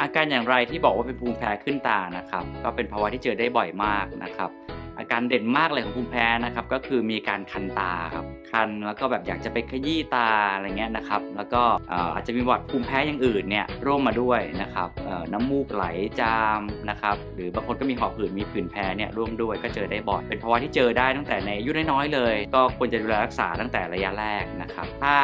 อาการอย่างไรที่บอกว่าเป็นภูมิแพ้ขึ้นตานะครับ ก็เป็นภาวะที่เจอได้บ่อยมากนะครับ อาการเด่นมากเลยของภูมิแพ้นะครับ ก็คือมีการคันตาครับคันแล้วก็แบบอยากจะไปขยี้ตาอะไรเงี้ยนะครับ แล้วก็อาจจะมีหวัดภูมิแพ้อย่างอื่นเนี่ยร่วมมาด้วยนะครับน้ำมูกไหลจามนะครับ หรือบางคนก็มีหอบหืดมีผื่นแพ้เนี่ยร่วมด้วยก็เจอได้บ่อยเป็นภาวะที่เจอได้ตั้งแต่ในอายุน้อยๆเลย ก็ควรจะดูแลรักษาตั้งแต่ระยะแรกนะครับ ถ้า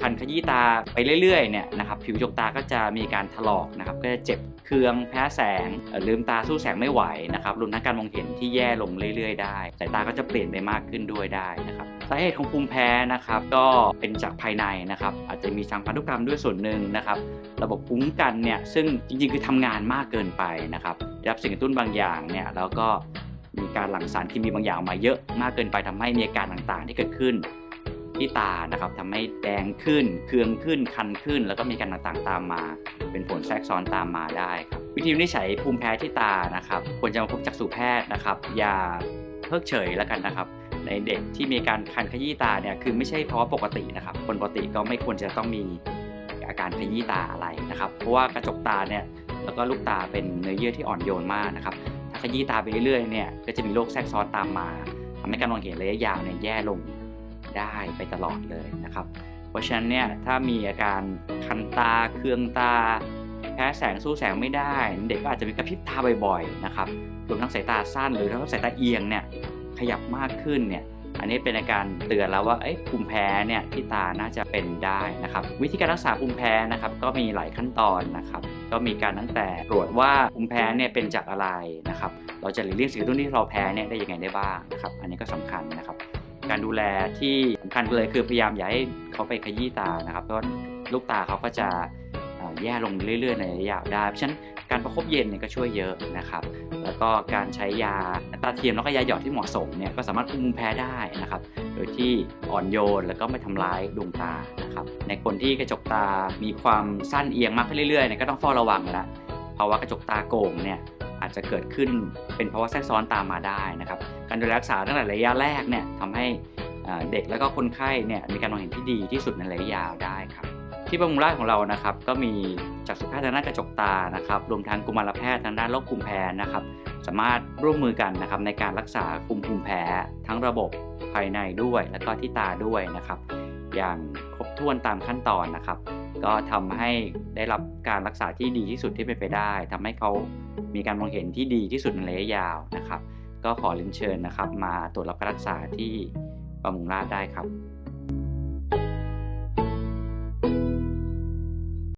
คันขยี้ตาไปเรื่อยๆเนี่ยนะครับผิวจกตาก็จะมีการถลอกนะครับก็จะเจ็บเคืองแพ้แสงลืมตาสู้แสงไม่ไหวนะครับรวมทั้งการมองเห็นที่แย่ลงเรื่อยๆได้สายตาก็จะเปลี่ยนไปมากขึ้นด้วยได้นะครับสาเหตุของภูมิแพ้นะครับก็เป็นจากภายในนะครับอาจจะมีทางพันธุกรรมด้วยส่วนหนึ่งนะครับระบบภูมิคุ้มกันเนี่ยซึ่งจริงๆคือทำงานมากเกินไปนะครับรับสิ่งกระตุ้นบางอย่างเนี่ยแล้วก็มีการหลั่งสารเคมีบางอย่างออกมาเยอะมากเกินไปทำให้มีอาการต่างๆ ที่เกิดขึ้น ที่ตานะครับทำให้แดงขึ้น เคืองขึ้น คันขึ้น แล้วก็มีการต่างๆตามมา เป็นผลแทรกซ้อนตามมาได้ครับวิธีวินิจฉัยภูมิแพ้ที่ตานะครับควรจะมาพบจักษุแพทย์นะครับ อย่าเพิกเฉยแล้วกันนะครับ ในเด็กที่มีการคันขยี้ตาเนี่ยคือไม่ใช่ภาะปกตินะครับ คนปกติก็ไม่ควรจะต้องมีอาการขยี้ตาอะไรนะครับ เพราะว่ากระจกตาเนี่ยแล้วก็ลูกตาเป็นเนื้อเยื่อที่อ่อนโยนมากนะครับ ถ้าขยี้ตาไปเรื่อยๆเนี่ยก็จะมีโรคแทรกซ้อนตามมาทำให้การมองเห็นระยะยาวเนี่ยแย่ลง ได้ไปตลอดเลยนะครับ เพราะฉะนั้นเนี่ยถ้ามีอาการคันตาเคืองตา แพ้แสงสู้แสงไม่ได้ เด็กก็อาจจะมีกระพริบตาบ่อยๆนะครับรวมทั้งสายตาสั้นหรือถ้าสายตาเอียงเนี่ยขยับมากขึ้นเนี่ยอันนี้เป็นอาการเตือนแล้วว่าเอ้ยภูมิแพ้เนี่ยที่ตาน่าจะเป็นได้นะครับ วิธีการรักษาภูมิแพ้นะครับก็มีหลายขั้นตอนนะครับ ก็มีการตั้งแต่ตรวจว่าภูมิแพ้เนี่ยเป็นจากอะไรนะครับ เราจะหลีกเลี่ยงสิ่งกระตุ้นที่เราแพ้เนี่ยได้ยังไงได้บ้างนะครับ อันนี้ก็สำคัญนะครับ การดูแลที่สำคัญเลยคือพยายามอย่าให้เขาไปขยี้ตานะครับเพราะลูกตาเขาก็จะแย่ลงเรื่อยๆในระยะยาวได้เพราะฉะนั้นการประคบเย็นเนี่ยก็ช่วยเยอะนะครับ แล้วก็การใช้ยาตาเทียมแล้วก็ยาหยอดที่เหมาะสมเนี่ยก็สามารถคุมภูมิแพ้ได้นะครับ โดยที่อ่อนโยนแล้วก็ไม่ทำร้ายดวงตานะครับ ในคนที่กระจกตามีความสั้นเอียงมากขึ้นเรื่อยๆเนี่ยก็ต้องเฝ้าระวังแล้วภาวะกระจกตาโก่งเนี่ย จจะเกิดขึ้นเป็นภาวะแทรกซ้อนตามมาได้นะครับ การดูแลรักษาตั้งแต่ระยะแรกเนี่ยทำให้เด็กแล้วก็คนไข้เนี่ยมีการมองเห็นที่ดีที่สุดในระยะยาวได้ครับ ที่บำรุงราษฎร์ของเรานะครับ ก็มีจักษุแพทย์ทางด้านกระจกตานะครับ รวมทั้งกุมารแพทย์ทางด้านโรคภูมิแพ้นะครับ สามารถร่วมมือกันนะครับในการรักษาคุมภูมิแพ้ ทั้งระบบภายในด้วย แล้วก็ที่ตาด้วยนะครับ อย่างครบถ้วนตามขั้นตอนนะครับ ก็ทำให้ได้รับการรักษาที่ดีที่สุดที่เป็นไปได้ทำให้เขามีการมองเห็นที่ดีที่สุดในระยะยาวนะครับ ก็ขอเรียนเชิญนะครับ มาตรวจรับการรักษาที่บำรุงราษฎร์ได้ครับ